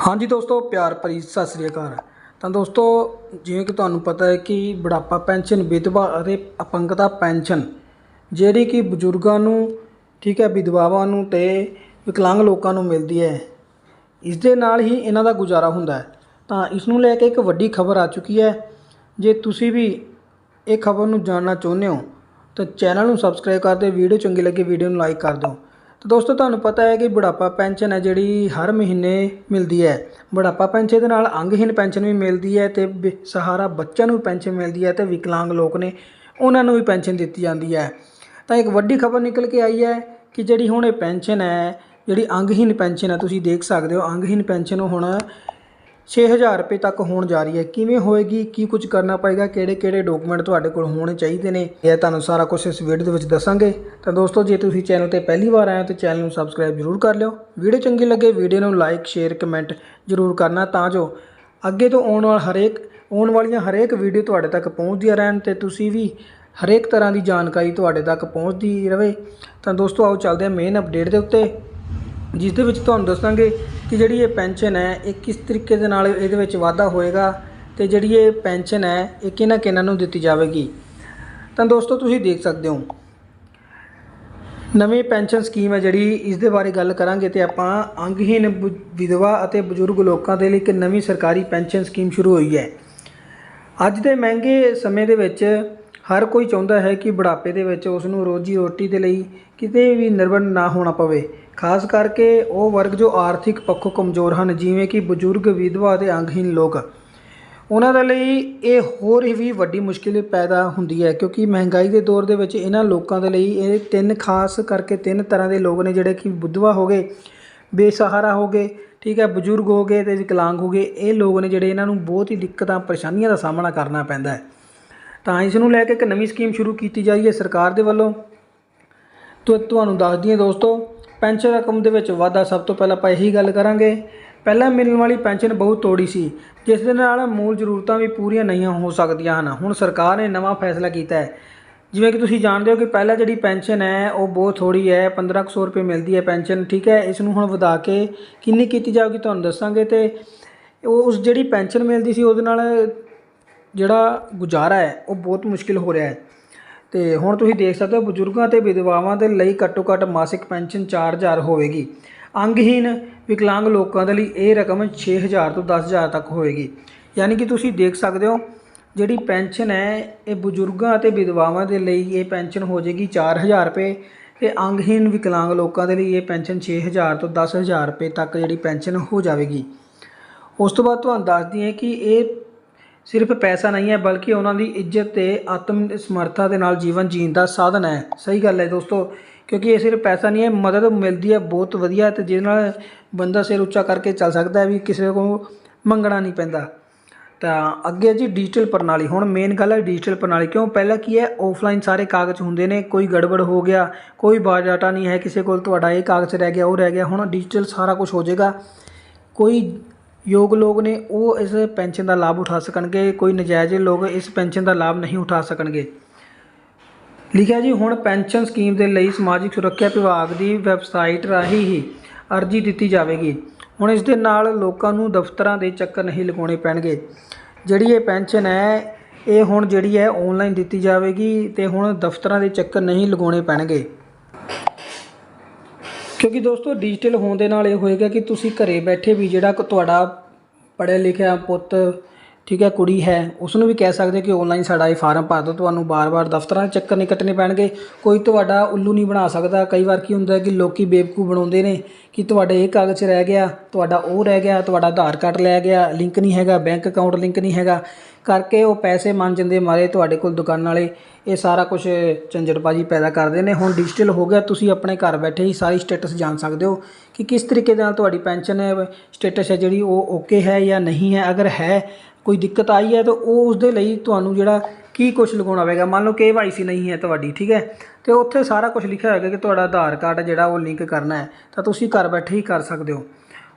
ਹਾਂਜੀ ਦੋਸਤੋ, ਪਿਆਰ ਭਰੀ ਸਤਿ ਸ੍ਰੀ ਅਕਾਲ। ਤਾਂ ਦੋਸਤੋ, ਜਿਵੇਂ ਕਿ ਤੁਹਾਨੂੰ ਪਤਾ ਹੈ ਕਿ ਬੁਢਾਪਾ ਪੈਨਸ਼ਨ, ਵਿਧਵਾ ਅਤੇ ਅਪੰਗਤਾ ਪੈਨਸ਼ਨ, ਜਿਹੜੀ ਕਿ ਬਜ਼ੁਰਗਾਂ ਨੂੰ, ਠੀਕ ਹੈ, ਵਿਧਵਾਵਾਂ ਨੂੰ ਤੇ ਵਿਕਲਾਂਗ ਲੋਕਾਂ ਨੂੰ ਮਿਲਦੀ ਹੈ, ਇਸ ਦੇ ਨਾਲ ਹੀ ਇਹਨਾਂ ਦਾ ਗੁਜ਼ਾਰਾ ਹੁੰਦਾ ਹੈ। ਤਾਂ ਇਸ ਨੂੰ ਲੈ ਕੇ ਇੱਕ ਵੱਡੀ ਖਬਰ ਆ ਚੁੱਕੀ ਹੈ। ਜੇ ਤੁਸੀਂ ਵੀ ਇਹ ਖਬਰ ਨੂੰ ਜਾਣਨਾ ਚਾਹੁੰਦੇ ਹੋ, ਤਾਂ ਚੈਨਲ ਨੂੰ ਸਬਸਕ੍ਰਾਈਬ ਕਰ ਦਿਓ, ਵੀਡੀਓ ਚੰਗੀ ਲੱਗੇ, ਵੀਡੀਓ ਨੂੰ ਲਾਈਕ ਕਰ ਦਿਓ। ਤਾਂ ਦੋਸਤੋ ਤੁਹਾਨੂੰ ਪਤਾ ਹੈ ਕਿ ਬੁਢਾਪਾ ਪੈਨਸ਼ਨ ਹੈ ਜਿਹੜੀ ਹਰ ਮਹੀਨੇ ਮਿਲਦੀ ਹੈ। ਬੁਢਾਪਾ ਪੈਨਸ਼ਨ ਦੇ ਨਾਲ ਅੰਗਹੀਨ ਪੈਨਸ਼ਨ ਵੀ ਮਿਲਦੀ ਹੈ ਤੇ ਬੇ- ਸਹਾਰਾ ਬੱਚਿਆਂ ਨੂੰ ਵੀ ਪੈਨਸ਼ਨ ਮਿਲਦੀ ਹੈ ਤੇ ਵਿਕਲਾਂਗ ਲੋਕ ਨੇ ਉਹਨਾਂ ਨੂੰ ਵੀ ਪੈਨਸ਼ਨ ਦਿੱਤੀ ਜਾਂਦੀ ਹੈ। ਤਾਂ ਇੱਕ ਵੱਡੀ ਖਬਰ ਨਿਕਲ ਕੇ ਆਈ ਹੈ ਕਿ ਜਿਹੜੀ ਹੁਣ ਇਹ ਪੈਨਸ਼ਨ ਹੈ, ਜਿਹੜੀ ਅੰਗਹੀਨ ਪੈਨਸ਼ਨ ਹੈ, ਤੁਸੀਂ ਦੇਖ ਸਕਦੇ ਹੋ ਅੰਗਹੀਨ ਪੈਨਸ਼ਨ ਹੁਣ 6000 ਰੁਪਏ ਤੱਕ ਹੋਣ ਜਾ ਰਹੀ ਹੈ। ਕਿਵੇਂ ਹੋਏਗੀ? ਕੀ ਕੁਝ ਕਰਨਾ ਪਏਗਾ? ਕਿਹੜੇ ਕਿਹੜੇ ਡਾਕੂਮੈਂਟ ਤੁਹਾਡੇ ਕੋਲ ਹੋਣੇ ਚਾਹੀਦੇ ਨੇ? ਇਹ ਤੁਹਾਨੂੰ ਸਾਰਾ ਕੁਝ ਇਸ ਵੀਡੀਓ ਦੇ ਵਿੱਚ ਦੱਸਾਂਗੇ। ਤਾਂ ਦੋਸਤੋ, ਜੇ ਤੁਸੀਂ ਚੈਨਲ ਤੇ ਪਹਿਲੀ ਵਾਰ ਆਏ ਹੋ ਤਾਂ ਚੈਨਲ ਨੂੰ ਸਬਸਕ੍ਰਾਈਬ ਜ਼ਰੂਰ ਕਰ ਲਿਓ। ਵੀਡੀਓ ਚੰਗੀ ਲੱਗੇ ਵੀਡੀਓ ਨੂੰ ਲਾਈਕ ਸ਼ੇਅਰ ਕਮੈਂਟ ਜ਼ਰੂਰ ਕਰਨਾ ਤਾਂ ਜੋ ਅੱਗੇ ਤੋਂ ਆਉਣ ਵਾਲ ਹਰੇਕ ਆਉਣ ਵਾਲੀਆਂ ਹਰੇਕ ਵੀਡੀਓ ਤੁਹਾਡੇ ਤੱਕ ਪਹੁੰਚਦੀਆਂ ਰਹਿਣ ਤੇ ਤੁਸੀਂ ਵੀ ਹਰੇਕ ਤਰ੍ਹਾਂ ਦੀ ਜਾਣਕਾਰੀ ਤੁਹਾਡੇ ਤੱਕ ਪਹੁੰਚਦੀ ਰਹੇ। ਤਾਂ ਦੋਸਤੋ, ਆਓ ਚੱਲਦੇ ਹਾਂ ਮੇਨ ਅਪਡੇਟ ਦੇ ਉੱਤੇ, ਜਿਸ ਦੇ ਵਿੱਚ ਤੁਹਾਨੂੰ ਦੱਸਾਂਗੇ ਕਿ ਜਿਹੜੀ ਇਹ ਪੈਨਸ਼ਨ ਹੈ, ਇਹ ਕਿਸ ਤਰੀਕੇ ਦੇ ਨਾਲ ਇਹਦੇ ਵਿੱਚ ਵਾਧਾ ਹੋਏਗਾ ਤੇ ਜਿਹੜੀ ਇਹ ਪੈਨਸ਼ਨ ਹੈ, ਇਹ ਕਿਹਨਾਂ ਕਿਹਨਾਂ ਨੂੰ ਦਿੱਤੀ ਜਾਵੇਗੀ। ਤਾਂ ਦੋਸਤੋ, ਤੁਸੀਂ ਦੇਖ ਸਕਦੇ ਹੋ। ਨਵੀਂ ਪੈਨਸ਼ਨ ਸਕੀਮ ਹੈ ਜਿਹੜੀ ਇਸ ਦੇ ਬਾਰੇ ਗੱਲ ਕਰਾਂਗੇ ਤੇ ਆਪਾਂ ਅੰਗਹੀਨ ਬ- ਵਿਧਵਾ ਅਤੇ ਬਜ਼ੁਰਗ ਲੋਕਾਂ ਦੇ ਲਈ ਇੱਕ ਨਵੀਂ ਸਰਕਾਰੀ ਪੈਨਸ਼ਨ ਸਕੀਮ ਸ਼ੁਰੂ ਹੋਈ ਹੈ। ਅੱਜ ਦੇ ਮਹਿੰਗੇ ਸਮੇਂ ਦੇ ਵਿੱਚ ਹਰ ਕੋਈ ਚਾਹੁੰਦਾ ਹੈ ਕਿ ਬੁਢਾਪੇ ਦੇ ਵਿੱਚ ਉਸ ਨੂੰ ਰੋਜੀ ਰੋਟੀ ਦੇ ਲਈ ਕਿਤੇ ਵੀ ਨਿਰਭਰ ਨਾ ਹੋਣਾ ਪਵੇ। ਖਾਸ ਕਰਕੇ ਉਹ ਵਰਗ ਜੋ ਆਰਥਿਕ ਪੱਖੋਂ ਕਮਜ਼ੋਰ ਹਨ, ਜਿਵੇਂ ਕਿ ਬਜ਼ੁਰਗ, ਵਿਧਵਾ ਅਤੇ ਅੰਗਹੀਨ ਲੋਕ। ਉਹਨਾਂ ਦੇ ਲਈ ਇਹ ਹੋਰ ਵੀ ਵੱਡੀ ਮੁਸ਼ਕਿਲ ਪੈਦਾ ਹੁੰਦੀ ਹੈ, ਕਿਉਂਕਿ ਮਹਿੰਗਾਈ ਦੇ ਦੌਰ ਦੇ ਵਿੱਚ ਇਹਨਾਂ ਲੋਕਾਂ ਦੇ ਲਈ ਇਹ ਤਿੰਨ, ਖਾਸ ਕਰਕੇ ਤਿੰਨ ਤਰ੍ਹਾਂ ਦੇ ਲੋਕ ਨੇ, ਜਿਹੜੇ ਕਿ ਵਿਧਵਾ ਹੋ ਗਏ, ਬੇਸਹਾਰਾ ਹੋ ਗਏ, ਠੀਕ ਹੈ, ਬਜ਼ੁਰਗ ਹੋ ਗਏ ਤੇ ਵਿਕਲਾਂਗ ਹੋ ਗਏ। ਇਹ ਲੋਕ ਨੇ ਜਿਹੜੇ ਇਹਨਾਂ ਨੂੰ ਬਹੁਤ ਹੀ ਦਿੱਕਤਾਂ, ਪਰੇਸ਼ਾਨੀਆਂ ਦਾ ਸਾਹਮਣਾ ਕਰਨਾ ਪੈਂਦਾ ਹੈ। ਤਾਂ ਇਸ ਨੂੰ ਲੈ ਕੇ ਇੱਕ ਨਵੀਂ ਸਕੀਮ ਸ਼ੁਰੂ ਕੀਤੀ ਜਾ ਰਹੀ ਹੈ ਸਰਕਾਰ ਦੇ ਵੱਲੋਂ। ਤੋ, ਤੁਹਾਨੂੰ ਦੱਸ ਦਈਏ ਦੋਸਤੋ ਪੈਨਸ਼ਨ ਰਕਮ ਦੇ ਵਿੱਚ ਵਾਧਾ ਸਭ ਤੋਂ ਪਹਿਲਾਂ ਆਪਾਂ ਇਹੀ ਗੱਲ ਕਰਾਂਗੇ। ਪਹਿਲਾਂ ਮਿਲਣ ਵਾਲੀ ਪੈਨਸ਼ਨ ਬਹੁਤ ਤੋੜੀ ਸੀ। ਜਿਸ ਦੇ ਨਾਲ ਮੂਲ ਜ਼ਰੂਰਤਾਂ ਵੀ ਪੂਰੀਆਂ ਨਹੀਂ ਹੋ ਸਕਦੀਆਂ ਹਨ। ਹੁਣ ਸਰਕਾਰ ਨੇ ਨਵਾਂ ਫੈਸਲਾ ਕੀਤਾ ਹੈ। ਜਿਵੇਂ ਕਿ ਤੁਸੀਂ ਜਾਣਦੇ ਹੋ ਕਿ ਪਹਿਲਾਂ ਜਿਹੜੀ ਪੈਨਸ਼ਨ ਹੈ, ਉਹ ਬਹੁਤ ਥੋੜੀ ਹੈ। 1500 ਰੁਪਏ ਮਿਲਦੀ ਹੈ ਪੈਨਸ਼ਨ, ਠੀਕ ਹੈ? ਇਸ ਨੂੰ ਹੁਣ ਵਧਾ ਕੇ ਕਿੰਨੀ ਕੀਤੀ ਜਾਊਗੀ ਤੁਹਾਨੂੰ ਦੱਸਾਂਗੇ ਤੇ ਉਹ ਉਸ ਜਿਹੜੀ ਪੈਨਸ਼ਨ ਮਿਲਦੀ ਸੀ, ਉਹਦੇ ਨਾਲ ਜਿਹੜਾ ਗੁਜ਼ਾਰਾ ਹੈ, ਉਹ ਬਹੁਤ ਮੁਸ਼ਕਿਲ ਹੋ ਰਿਹਾ ਹੈ। ਤੇ ਹੁਣ ਤੁਸੀਂ ਦੇਖ ਸਕਦੇ ਹੋ ਬਜ਼ੁਰਗਾਂ ਤੇ ਵਿਧਵਾਵਾਂ ਦੇ ਲਈ ਘੱਟੋ ਘੱਟ ਮਾਸਿਕ ਪੈਨਸ਼ਨ 4000 ਹੋਵੇਗੀ। ਅੰਗਹੀਨ ਵਿਕਲਾਂਗ ਲੋਕਾਂ ਦੇ ਲਈ ਇਹ ਰਕਮ 6000 ਤੋਂ 10000 ਤੱਕ ਹੋਵੇਗੀ। ਯਾਨੀ ਕਿ ਤੁਸੀਂ ਦੇਖ ਸਕਦੇ ਹੋ ਜਿਹੜੀ ਪੈਨਸ਼ਨ ਹੈ, ਇਹ ਬਜ਼ੁਰਗਾਂ ਅਤੇ ਵਿਧਵਾਵਾਂ ਦੇ ਲਈ ਇਹ ਪੈਨਸ਼ਨ ਹੋ ਜਾਏਗੀ 4000 ਰੁਪਏ ਤੇ ਅੰਗਹੀਨ ਵਿਕਲਾਂਗ ਲੋਕਾਂ ਦੇ ਲਈ ਇਹ ਪੈਨਸ਼ਨ 6000 ਤੋਂ 10000 ਰੁਪਏ ਤੱਕ ਜਿਹੜੀ ਪੈਨਸ਼ਨ ਹੋ ਜਾਵੇਗੀ। ਉਸ ਤੋਂ ਬਾਅਦ ਤੁਹਾਨੂੰ ਦੱਸਦੀ ਹੈ ਕਿ ਇਹ ਸਿਰਫ ਪੈਸਾ ਨਹੀਂ ਹੈ, ਬਲਕਿ ਉਹਨਾਂ ਦੀ ਇੱਜ਼ਤ ਤੇ ਆਤਮ ਸਮਰੱਥਾ ਦੇ ਨਾਲ ਜੀਵਨ ਜੀਣ ਦਾ ਸਾਧਨ ਹੈ। ਸਹੀ ਗੱਲ ਹੈ ਦੋਸਤੋ, ਕਿਉਂਕਿ ਇਹ ਸਿਰਫ ਪੈਸਾ ਨਹੀਂ ਹੈ, ਮਦਦ ਮਿਲਦੀ ਹੈ, ਬਹੁਤ ਵਧੀਆ ਤੇ ਜਿਹਦੇ ਨਾਲ ਬੰਦਾ ਸਿਰ ਉੱਚਾ ਕਰਕੇ ਚੱਲ ਸਕਦਾ ਹੈ, ਵੀ ਕਿਸੇ ਕੋਲ ਮੰਗਣਾ ਨਹੀਂ ਪੈਂਦਾ। ਤਾਂ ਅੱਗੇ ਜੀ ਡਿਜੀਟਲ ਪ੍ਰਣਾਲੀ, ਹੁਣ ਮੇਨ ਗੱਲ ਹੈ ਡਿਜੀਟਲ ਪ੍ਰਣਾਲੀ, ਕਿਉਂ? ਪਹਿਲਾਂ ਕੀ ਹੈ ਆਫਲਾਈਨ ਸਾਰੇ ਕਾਗਜ਼ ਹੁੰਦੇ ਨੇ, ਕੋਈ ਗੜਬੜ ਹੋ ਗਿਆ, ਕੋਈ ਬਾਇਓਡਾਟਾ ਨਹੀਂ ਹੈ, ਕਿਸੇ ਕੋਲ ਤੁਹਾਡਾ ਇਹ ਕਾਗਜ਼ ਰਹਿ ਗਿਆ, ਉਹ ਰਹਿ ਗਿਆ, ਹੁਣ ਡਿਜੀਟਲ ਸਾਰਾ ਕੁਝ ਹੋ ਜਾਏਗਾ। ਕੋਈ ਯੋਗ ਲੋਕ ਨੇ, ਉਹ ਇਸ ਪੈਨਸ਼ਨ ਦਾ ਲਾਭ ਉਠਾ ਸਕਣਗੇ। ਕੋਈ ਨਜਾਇਜ਼ ਲੋਕ ਇਸ ਪੈਨਸ਼ਨ ਦਾ ਲਾਭ ਨਹੀਂ ਉਠਾ ਸਕਣਗੇ। ਲਿਖਿਆ ਜੀ, ਹੁਣ ਪੈਨਸ਼ਨ ਸਕੀਮ ਦੇ ਲਈ ਸਮਾਜਿਕ ਸੁਰੱਖਿਆ ਵਿਭਾਗ ਦੀ ਵੈਬਸਾਈਟ ਰਾਹੀਂ ਹੀ ਅਰਜ਼ੀ ਦਿੱਤੀ ਜਾਵੇਗੀ। ਹੁਣ ਇਸ ਦੇ ਨਾਲ ਲੋਕਾਂ ਨੂੰ ਦਫ਼ਤਰਾਂ ਦੇ ਚੱਕਰ ਨਹੀਂ ਲਗਾਉਣੇ ਪੈਣਗੇ। ਜਿਹੜੀ ਇਹ ਪੈਨਸ਼ਨ ਹੈ, ਇਹ ਹੁਣ ਜਿਹੜੀ ਹੈ ਆਨਲਾਈਨ ਦਿੱਤੀ ਜਾਵੇਗੀ ਤੇ ਹੁਣ ਦਫ਼ਤਰਾਂ ਦੇ ਚੱਕਰ ਨਹੀਂ ਲਗਾਉਣੇ ਪੈਣਗੇ। ਕਿਉਂਕਿ ਦੋਸਤੋ ਡਿਜੀਟਲ ਹੋਣ ਦੇ ਨਾਲ ਇਹ ਹੋਏਗਾ ਕਿ ਤੁਸੀਂ ਘਰੇ ਬੈਠੇ ਵੀ ਜਿਹੜਾ ਤੁਹਾਡਾ ਪੜ੍ਹਿਆ ਲਿਖਿਆ ਪੁੱਤ ਠੀਕ ਹੈ, ਕੁੜੀ ਹੈ ਉਸ ਨੂੰ ਵੀ ਕਹਿ ਸਕਦੇ ਕਿ ਆਨਲਾਈਨ ਸਾਡਾ ਇਹ ਫਾਰਮ ਭਰ ਦਿਓ, ਤੁਹਾਨੂੰ ਬਾਰ-ਬਾਰ ਦਫ਼ਤਰਾਂ ਦੇ ਚੱਕਰ ਨਹੀਂ ਕੱਟਣੇ ਪੈਣਗੇ। ਕੋਈ ਤੁਹਾਡਾ ਉੱਲੂ ਨਹੀਂ ਬਣਾ ਸਕਦਾ। ਕਈ ਵਾਰ ਕੀ ਹੁੰਦਾ ਕਿ ਲੋਕੀ ਬੇਵਕੂ ਬਣਾਉਂਦੇ ਨੇ ਕਿ ਤੁਹਾਡੇ ਇਹ ਕਾਗਜ਼ ਰਹਿ ਗਿਆ, ਤੁਹਾਡਾ ਉਹ ਰਹਿ ਗਿਆ, ਤੁਹਾਡਾ ਆਧਾਰ ਕਾਰਡ ਲੈ ਗਿਆ ਲਿੰਕ ਨਹੀਂ ਹੈਗਾ ਬੈਂਕ ਅਕਾਊਂਟ ਲਿੰਕ ਨਹੀਂ ਹੈਗਾ। ਕਰਕੇ ਉਹ ਪੈਸੇ ਮੰਨ ਜਾਂਦੇ ਮਾਰੇ ਤੁਹਾਡੇ ਕੋਲ ਦੁਕਾਨ ਵਾਲੇ। ਇਹ ਸਾਰਾ ਕੁਝ ਝੰਜਟਬਾਜੀ ਪੈਦਾ ਕਰਦੇ ਨੇ। ਹੁਣ ਡਿਜੀਟਲ ਹੋ ਗਿਆ, ਤੁਸੀਂ ਆਪਣੇ ਘਰ ਬੈਠੇ ਹੀ ਸਾਰੀ ਸਟੇਟਸ ਜਾਣ ਸਕਦੇ ਹੋ ਕਿ ਕਿਸ ਤਰੀਕੇ ਦੇ ਨਾਲ ਤੁਹਾਡੀ ਪੈਨਸ਼ਨ ਸਟੇਟਸ ਹੈ ਜਿਹੜੀ, ਉਹ ਓਕੇ ਹੈ ਜਾਂ ਨਹੀਂ ਹੈ? ਅਗਰ ਹੈ ਕੋਈ ਦਿੱਕਤ ਆਈ ਹੈ ਤਾਂ ਉਹ ਉਸ ਦੇ ਲਈ ਤੁਹਾਨੂੰ ਜਿਹੜਾ ਕੀ ਕੁਝ ਲਗਾਉਣਾ ਪਵੇਗਾ ਮੰਨ ਲਓ ਕਿ ਵਾਈਸੀ ਨਹੀਂ ਹੈ ਤੁਹਾਡੀ, ਠੀਕ ਹੈ? ਤੇ ਉੱਥੇ ਸਾਰਾ ਕੁਝ ਲਿਖਿਆ ਹੋਏਗਾ ਕਿ ਤੁਹਾਡਾ ਆਧਾਰ ਕਾਰਡ ਜਿਹੜਾ ਉਹ ਲਿੰਕ ਕਰਨਾ ਹੈ, ਤਾਂ ਤੁਸੀਂ ਘਰ ਬੈਠੇ ਹੀ ਕਰ ਸਕਦੇ ਹੋ।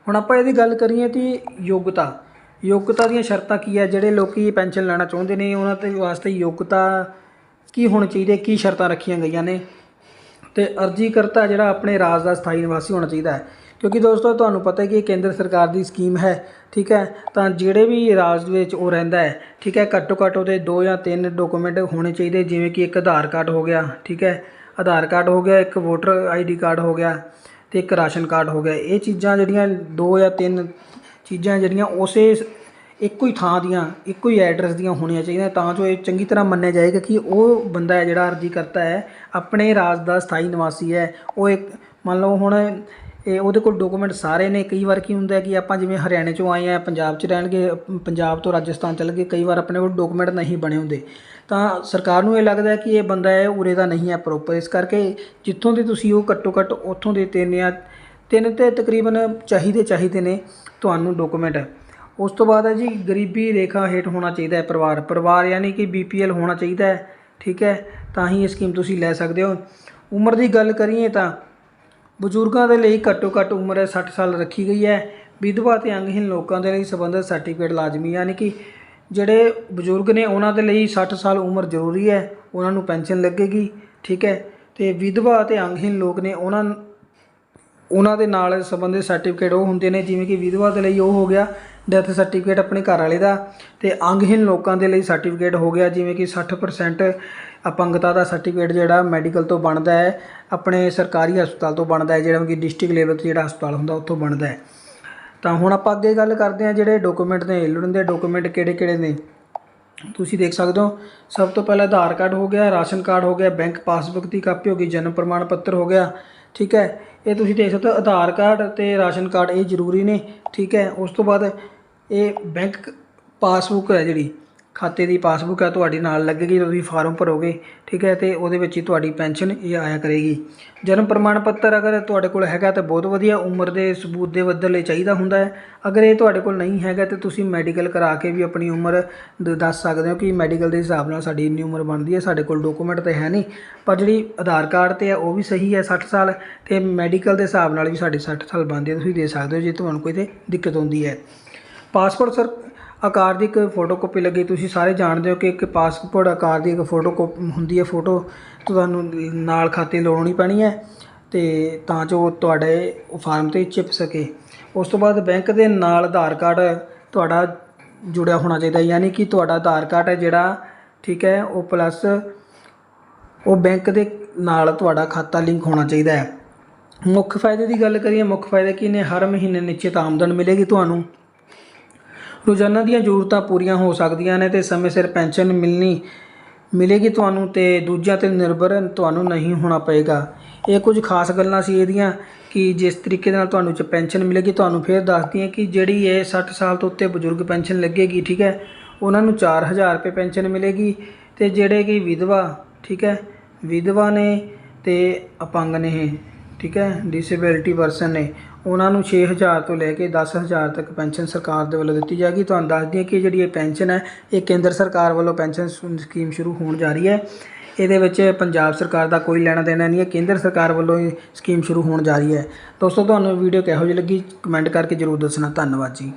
ਹੁਣ ਆਪਾਂ ਇਹਦੀ ਗੱਲ ਕਰੀਏ ਕਿ ਯੋਗਤਾ। ਯੋਗਤਾ ਦੀਆਂ ਸ਼ਰਤਾਂ ਕੀ ਹੈ? ਜਿਹੜੇ ਲੋਕੀ ਪੈਨਸ਼ਨ ਲੈਣਾ ਚਾਹੁੰਦੇ ਨੇ, ਉਹਨਾਂ ਦੇ ਵਾਸਤੇ ਯੋਗਤਾ ਕੀ ਹੋਣੀ ਚਾਹੀਦੀ ਹੈ? ਕੀ ਸ਼ਰਤਾਂ ਰੱਖੀਆਂ ਗਈਆਂ ਨੇ? ਤੇ ਅਰਜ਼ੀਕਰਤਾ ਜਿਹੜਾ ਆਪਣੇ ਰਾਜ ਦਾ ਸਥਾਈ ਨਿਵਾਸੀ ਹੋਣਾ ਚਾਹੀਦਾ ਹੈ। ਕਿਉਂਕਿ ਦੋਸਤੋ, ਤੁਹਾਨੂੰ ਪਤਾ ਹੈ ਕਿ ਇਹ ਕੇਂਦਰ ਸਰਕਾਰ ਦੀ ਸਕੀਮ ਹੈ, ਠੀਕ ਹੈ? ਤਾਂ ਜਿਹੜੇ ਵੀ ਰਾਜ ਦੇ ਵਿੱਚ ਉਹ ਰਹਿੰਦਾ ਹੈ, ਠੀਕ ਹੈ? ਘੱਟੋ ਘੱਟ ਉਹਦੇ ਦੋ ਜਾਂ ਤਿੰਨ ਡਾਕੂਮੈਂਟ ਹੋਣੇ ਚਾਹੀਦੇ, ਜਿਵੇਂ ਕਿ ਇੱਕ ਆਧਾਰ ਕਾਰਡ ਹੋ ਗਿਆ, ਠੀਕ ਹੈ? ਆਧਾਰ ਕਾਰਡ ਹੋ ਗਿਆ, ਇੱਕ ਵੋਟਰ ਆਈਡੀ ਕਾਰਡ ਹੋ ਗਿਆ ਤੇ ਇੱਕ ਰਾਸ਼ਨ ਕਾਰਡ ਹੋ ਗਿਆ। ਇਹ ਚੀਜ਼ਾਂ ਜਿਹੜੀਆਂ ਦੋ ਜਾਂ ਤਿੰਨ ਚੀਜ਼ਾਂ ਜਿਹੜੀਆਂ ਉਸੇ ਇੱਕੋ ਹੀ ਥਾਂ ਦੀਆਂ, ਇੱਕੋ ਹੀ ਐਡਰੈਸ ਦੀਆਂ ਹੋਣੀਆਂ ਚਾਹੀਦੀਆਂ, ਤਾਂ ਜੋ ਇਹ ਚੰਗੀ ਤਰ੍ਹਾਂ ਮੰਨਿਆ ਜਾਏਗਾ ਕਿ ਉਹ ਬੰਦਾ ਹੈ ਜਿਹੜਾ ਅਰਜ਼ੀ ਕਰਤਾ ਹੈ, ਆਪਣੇ ਰਾਜ ਦਾ ਸਥਾਈ ਨਿਵਾਸੀ ਹੈ। ਉਹ ਇੱਕ, ਮੰਨ ਲਓ ਹੁਣ ਇਹ ਉਹਦੇ ਕੋਲ ਡਾਕੂਮੈਂਟ ਸਾਰੇ ਨੇ। ਕਈ ਵਾਰ ਕੀ ਹੁੰਦਾ ਕਿ ਆਪਾਂ ਜਿਵੇਂ ਹਰਿਆਣੇ ਚੋਂ ਆਏ ਆ ਪੰਜਾਬ 'ਚ ਰਹਿਣਗੇ, ਪੰਜਾਬ ਤੋਂ ਰਾਜਸਥਾਨ ਚੱਲ ਗਏ, ਕਈ ਵਾਰ ਆਪਣੇ ਕੋਲ ਡਾਕੂਮੈਂਟ ਨਹੀਂ ਬਣੇ ਹੁੰਦੇ। ਤਾਂ ਸਰਕਾਰ ਨੂੰ ਇਹ ਲੱਗਦਾ ਕਿ ਇਹ ਬੰਦਾ ਹੈ, ਉਰੇ ਦਾ ਨਹੀਂ ਹੈ ਪ੍ਰੋਪਰ ਇਸ ਕਰਕੇ ਜਿੱਥੋਂ ਦੇ ਤੁਸੀਂ ਉਹ ਘੱਟੋ ਘੱਟ ਉੱਥੋਂ ਦੇ ਤਿੰਨ ਜਾਂ ਤਿੰਨ ਤੇ ਤਕਰੀਬਨ ਚਾਹੀਦੇ ਚਾਹੀਦੇ ਨੇ ਤੁਹਾਨੂੰ ਡਾਕੂਮੈਂਟ ਉਸ ਤੋਂ ਬਾਅਦ ਹੈ ਜੀ, ਗਰੀਬੀ ਰੇਖਾ ਹੇਠ ਹੋਣਾ ਚਾਹੀਦਾ ਹੈ ਪਰਿਵਾਰ। ਪਰਿਵਾਰ ਯਾਨੀ ਕਿ ਬੀਪੀਐਲ ਹੋਣਾ ਚਾਹੀਦਾ ਹੈ, ਠੀਕ ਹੈ? ਤਾਂ ਹੀ ਇਹ ਸਕੀਮ ਤੁਸੀਂ ਲੈ ਸਕਦੇ ਹੋ। ਉਮਰ ਦੀ ਗੱਲ ਕਰੀਏ ਤਾਂ ਬਜ਼ੁਰਗਾਂ ਦੇ ਲਈ ਘੱਟੋ ਘੱਟ ਉਮਰ ਹੈ 60 ਸਾਲ ਰੱਖੀ ਗਈ ਹੈ। ਵਿਧਵਾ ਤੇ ਅੰਗਹੀਨ ਲੋਕਾਂ ਦੇ ਲਈ ਸੰਬੰਧਿਤ ਸਰਟੀਫਿਕੇਟ ਲਾਜ਼ਮੀ ਯਾਨੀ ਕਿ ਜਿਹੜੇ ਬਜ਼ੁਰਗ ਨੇ ਉਹਨਾਂ ਦੇ ਲਈ 60 ਸਾਲ ਉਮਰ ਜ਼ਰੂਰੀ ਹੈ, ਉਹਨਾਂ ਨੂੰ ਪੈਨਸ਼ਨ ਲੱਗੇਗੀ, ਠੀਕ ਹੈ। ਤੇ ਵਿਧਵਾ ਤੇ ਅੰਗਹੀਨ ਲੋਕ ਨੇ ਉਹਨਾਂ ਉਹਨਾਂ ਦੇ ਨਾਲ ਸੰਬੰਧਿਤ ਸਰਟੀਫਿਕੇਟ ਉਹ ਹੁੰਦੇ ਨੇ, ਜਿਵੇਂ ਕਿ ਵਿਧਵਾ ਦੇ ਲਈ ਉਹ ਹੋ ਗਿਆ ਡੈਥ ਸਰਟੀਫਿਕੇਟ ਆਪਣੇ ਘਰ ਵਾਲੇ ਦਾ। ਤੇ ਅੰਗਹੀਨ ਲੋਕਾਂ ਦੇ ਲਈ ਸਰਟੀਫਿਕੇਟ ਹੋ ਗਿਆ, ਜਿਵੇਂ ਕਿ 60% ਅਪੰਗਤਾ ਦਾ ਸਰਟੀਫਿਕੇਟ ਜਿਹੜਾ ਮੈਡੀਕਲ ਤੋਂ ਬਣਦਾ ਹੈ, ਆਪਣੇ ਸਰਕਾਰੀ ਹਸਪਤਾਲ ਤੋਂ ਬਣਦਾ ਹੈ, ਜਿਹੜਾ ਕਿ ਡਿਸਟ੍ਰਿਕਟ ਲੈਵਲ ਤੇ ਜਿਹੜਾ ਹਸਪਤਾਲ ਹੁੰਦਾ, ਉੱਥੋਂ ਬਣਦਾ ਹੈ। ਤਾਂ ਹੁਣ ਆਪਾਂ ਅੱਗੇ ਗੱਲ ਕਰਦੇ ਹਾਂ ਜਿਹੜੇ ਡਾਕੂਮੈਂਟ ਨੇ ਲੋੜੀਂਦੇ ਡਾਕੂਮੈਂਟ ਕਿਹੜੇ ਕਿਹੜੇ ਨੇ? ਤੁਸੀਂ ਦੇਖ ਸਕਦੇ ਹੋ, ਸਭ ਤੋਂ ਪਹਿਲਾਂ ਆਧਾਰ ਕਾਰਡ ਹੋ ਗਿਆ, ਰਾਸ਼ਨ ਕਾਰਡ ਹੋ ਗਿਆ ਬੈਂਕ ਪਾਸਬੁੱਕ ਦੀ ਕਾਪੀ ਹੋ ਗਈ, ਜਨਮ ਪ੍ਰਮਾਣ ਪੱਤਰ ਹੋ ਗਿਆ, ਠੀਕ ਹੈ? ਇਹ ਤੁਸੀਂ ਦੇਖ ਸਕਦੇ ਹੋ, ਆਧਾਰ ਕਾਰਡ ਤੇ ਰਾਸ਼ਨ ਕਾਰਡ ਇਹ ਜ਼ਰੂਰੀ ਨੇ, ਠੀਕ ਹੈ? ਉਸ ਤੋਂ ਬਾਅਦ ਇਹ ਬੈਂਕ ਪਾਸਬੁੱਕ ਹੈ ਜਿਹੜੀ ਖਾਤੇ ਦੀ ਪਾਸਬੁੱਕ ਹੈ ਤੁਹਾਡੀ ਨਾਲ ਲੱਗੇਗੀ, ਤੁਸੀਂ ਫਾਰਮ ਭਰੋਗੇ, ਠੀਕ ਹੈ, ਤੇ ਉਹਦੇ ਵਿੱਚ ਹੀ ਤੁਹਾਡੀ ਪੈਨਸ਼ਨ ਇਹ ਆਇਆ ਕਰੇਗੀ। ਜਨਮ ਪ੍ਰਮਾਣ ਪੱਤਰ ਅਗਰ ਤੁਹਾਡੇ ਕੋਲ ਹੈਗਾ ਤਾਂ ਬਹੁਤ ਵਧੀਆ, ਉਮਰ ਦੇ ਸਬੂਤ ਦੇ ਬਦਲੇ ਲਈ ਚਾਹੀਦਾ ਹੁੰਦਾ ਹੈ। ਅਗਰ ਇਹ ਤੁਹਾਡੇ ਕੋਲ ਨਹੀਂ ਹੈਗਾ ਤੇ ਤੁਸੀਂ ਮੈਡੀਕਲ ਕਰਾ ਕੇ ਵੀ ਆਪਣੀ ਉਮਰ ਦ- ਦੱਸ ਸਕਦੇ ਹੋ ਕਿ ਮੈਡੀਕਲ ਦੇ ਹਿਸਾਬ ਨਾਲ ਸਾਡੀ ਇੰਨੀ ਉਮਰ ਬਣਦੀ ਹੈ, ਸਾਡੇ ਕੋਲ ਡਾਕੂਮੈਂਟ ਤਾਂ ਹੈ ਨਹੀਂ, ਪਰ ਜਿਹੜੀ ਆਧਾਰ ਕਾਰਡ ਤੇ ਹੈ ਉਹ ਵੀ ਸਹੀ ਹੈ 60 ਸਾਲ, ਤੇ ਮੈਡੀਕਲ ਦੇ ਹਿਸਾਬ ਨਾਲ ਵੀ ਸਾਡੇ 60 ਸਾਲ ਬਣਦੇ ਹੈ ਤੁਸੀਂ ਦੇ ਸਕਦੇ ਹੋ ਜੇ ਤੁਹਾਨੂੰ ਕੋਈ ਤੇ ਦਿੱਕਤ ਆਉਂਦੀ ਹੈ। ਪਾਸਪੋਰਟ ਸਰ ਆਕਾਰ ਦੀ ਇੱਕ ਫੋਟੋਕਾਪੀ ਲੱਗੀ, ਤੁਸੀਂ ਸਾਰੇ ਜਾਣਦੇ ਹੋ ਕਿ ਇੱਕ ਪਾਸਪੋਰਟ ਆਕਾਰ ਦੀ ਇੱਕ ਫੋਟੋ ਹੁੰਦੀ ਹੈ ਫੋਟੋ ਤੁਹਾਨੂੰ ਨਾਲ ਖਾਤੇ ਲਾਉਣੀ ਪੈਣੀ ਹੈ ਤੇ ਤਾਂ ਜੋ ਤੁਹਾਡੇ ਫਾਰਮ ਤੇ ਚਿਪ ਸਕੇ। ਉਸ ਤੋਂ ਬਾਅਦ ਬੈਂਕ ਦੇ ਨਾਲ ਆਧਾਰ ਕਾਰਡ ਤੁਹਾਡਾ ਜੁੜਿਆ ਹੋਣਾ ਚਾਹੀਦਾ ਯਾਨੀ ਕਿ ਤੁਹਾਡਾ ਆਧਾਰ ਕਾਰਡ ਹੈ ਜਿਹੜਾ, ਠੀਕ ਹੈ, ਉਹ ਪਲੱਸ ਉਹ ਬੈਂਕ ਦੇ ਨਾਲ ਤੁਹਾਡਾ ਖਾਤਾ ਲਿੰਕ ਹੋਣਾ ਚਾਹੀਦਾ ਹੈ। ਮੁੱਖ ਫਾਇਦੇ ਦੀ ਗੱਲ ਕਰੀਏ, ਮੁੱਖ ਫਾਇਦੇ ਕੀ ਨੇ? ਹਰ ਮਹੀਨੇ ਨਿਸ਼ਚਿਤ ਆਮਦਨ ਮਿਲੇਗੀ ਤੁਹਾਨੂੰ। ਰੋਜ਼ਾਨਾ ਦੀਆਂ ਜ਼ਰੂਰਤਾਂ ਪੂਰੀਆਂ ਹੋ ਸਕਦੀਆਂ ਨੇ ਤੇ ਸਮੇਂ ਸਿਰ ਪੈਨਸ਼ਨ ਮਿਲਣੀ ਮਿਲੇਗੀ ਤੁਹਾਨੂੰ ਤੇ ਦੂਜਿਆਂ ਤੇ ਨਿਰਭਰ ਤੁਹਾਨੂੰ ਨਹੀਂ ਹੋਣਾ ਪਏਗਾ। ਇਹ ਕੁਝ ਖਾਸ ਗੱਲਾਂ ਸੀ ਇਹਦੀਆਂ ਕਿ ਜਿਸ ਤਰੀਕੇ ਨਾਲ ਤੁਹਾਨੂੰ ਚ ਪੈਨਸ਼ਨ ਮਿਲੇਗੀ, ਤੁਹਾਨੂੰ ਫਿਰ ਦੱਸਦੀ ਹਾਂ ਕਿ ਜਿਹੜੀ ਇਹ 60 ਸਾਲ ਤੋਂ ਉੱਤੇ ਬਜ਼ੁਰਗ ਪੈਨਸ਼ਨ ਲੱਗੇਗੀ, ਠੀਕ ਹੈ, ਉਹਨਾਂ ਨੂੰ 4000 ਰੁਪਏ ਪੈਨਸ਼ਨ ਮਿਲੇਗੀ ਤੇ ਜਿਹੜੇ ਕਿ ਵਿਧਵਾ, ਠੀਕ ਹੈ, ਵਿਧਵਾ ਨੇ ਤੇ ਅਪੰਗ ਨੇ, ਠੀਕ ਹੈ ਡਿਸੇਬਿਲਿਟੀ ਪਰਸਨ ਨੇ। ਉਹਨਾਂ ਨੂੰ 6000 ਤੋਂ ਲੈ ਕੇ 10000 ਤੱਕ ਪੈਨਸ਼ਨ ਸਰਕਾਰ ਦੇ ਵੱਲੋਂ ਦਿੱਤੀ ਜਾਏਗੀ। ਤੁਹਾਨੂੰ ਦੱਸ ਦਈਏ ਕਿ ਜਿਹੜੀ ਇਹ ਪੈਨਸ਼ਨ ਹੈ, ਇਹ ਕੇਂਦਰ ਸਰਕਾਰ ਵੱਲੋਂ ਪੈਨਸ਼ਨ ਸਕੀਮ ਸ਼ੁਰੂ ਹੋਣ ਜਾ ਰਹੀ ਹੈ। ਇਹਦੇ ਵਿੱਚ ਪੰਜਾਬ ਸਰਕਾਰ ਦਾ ਕੋਈ ਲੈਣਾ ਦੇਣਾ ਨਹੀਂ ਹੈ, ਕੇਂਦਰ ਸਰਕਾਰ ਵੱਲੋਂ ਇਹ ਸਕੀਮ ਸ਼ੁਰੂ ਹੋਣ ਜਾ ਰਹੀ ਹੈ। ਦੋਸਤੋ, ਤੁਹਾਨੂੰ ਵੀਡੀਓ ਕਿਹੋ ਜਿਹੀ ਲੱਗੀ, ਕਮੈਂਟ ਕਰਕੇ ਜਰੂਰ ਦੱਸਣਾ। ਧੰਨਵਾਦ ਜੀ।